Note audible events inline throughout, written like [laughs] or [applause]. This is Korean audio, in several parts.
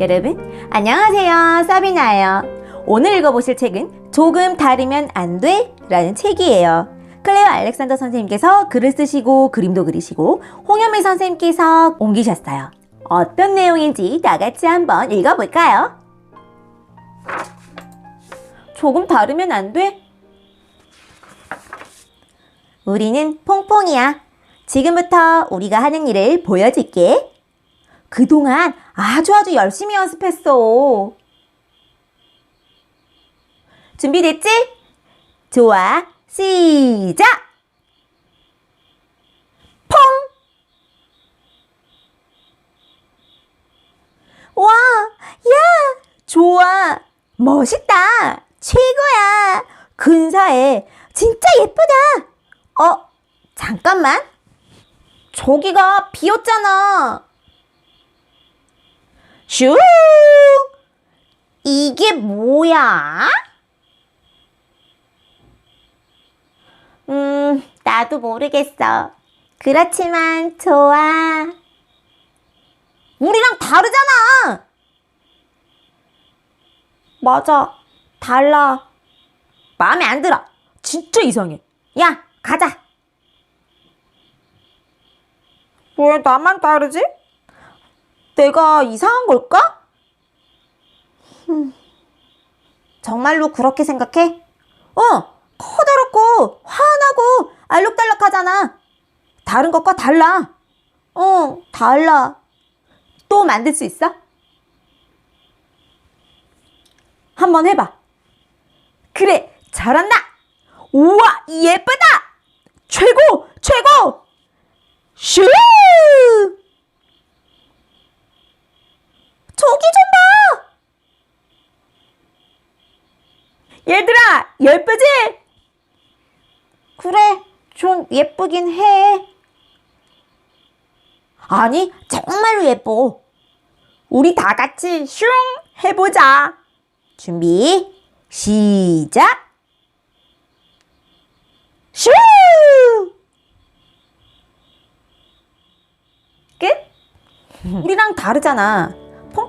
여러분, 안녕하세요. 서비나예요. 오늘 읽어보실 책은 조금 다르면 안 돼? 라는 책이에요. 클레어 알렉산더 선생님께서 글을 쓰시고 그림도 그리시고 홍현미 선생님께서 옮기셨어요. 어떤 내용인지 다 같이 한번 읽어볼까요? 조금 다르면 안 돼? 우리는 퐁퐁이야. 지금부터 우리가 하는 일을 보여줄게. 그동안 아주 아주 열심히 연습했어. 준비됐지? 좋아. 시작! 퐁! 와, 야, 좋아. 멋있다. 최고야. 근사해. 진짜 예쁘다. 어, 잠깐만. 저기가 비었잖아. 슈! 이게 뭐야? 음, 나도 모르겠어. 그렇지만 좋아. 우리랑 다르잖아! 맞아. 달라. 마음에 안 들어. 진짜 이상해. 야, 가자. 왜 나만 다르지? 내가 이상한 걸까? 흠, 정말로 그렇게 생각해? 어, 커다랗고 환하고 알록달록하잖아. 다른 것과 달라. 어, 달라. 또 만들 수 있어? 한번 해봐. 그래, 잘한다. 우와, 예쁘다. 최고, 최고. 슈! 저기 좀 봐! 얘들아, 예쁘지? 그래, 좀 예쁘긴 해. 아니, 정말로 예뻐. 우리 다 같이 슝 해보자. 준비, 시작! 슈! 끝? [laughs] 우리랑 다르잖아.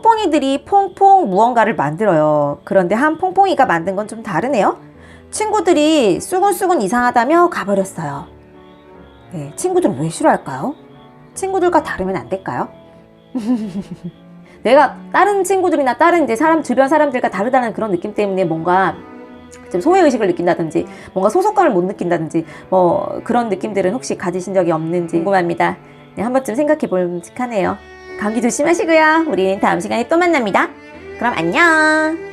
퐁퐁이들이 퐁퐁 무언가를 만들어요. 그런데 한 퐁퐁이가 만든 건 좀 다르네요. 친구들이 쑥은쑥은 이상하다며 가버렸어요. 네, 친구들은 왜 싫어할까요? 친구들과 다르면 안 될까요? [laughs] 내가 다른 친구들이나 다른 이제 사람 주변 사람들과 다르다는 그런 느낌 때문에 뭔가 좀 소외 의식을 느낀다든지 뭔가 소속감을 못 느낀다든지 뭐 그런 느낌들은 혹시 가지신 적이 없는지 궁금합니다. 네, 한 번쯤 생각해 볼직하네요. 감기 조심하시고요. 우리는 다음 시간에 또 만납니다. 그럼 안녕.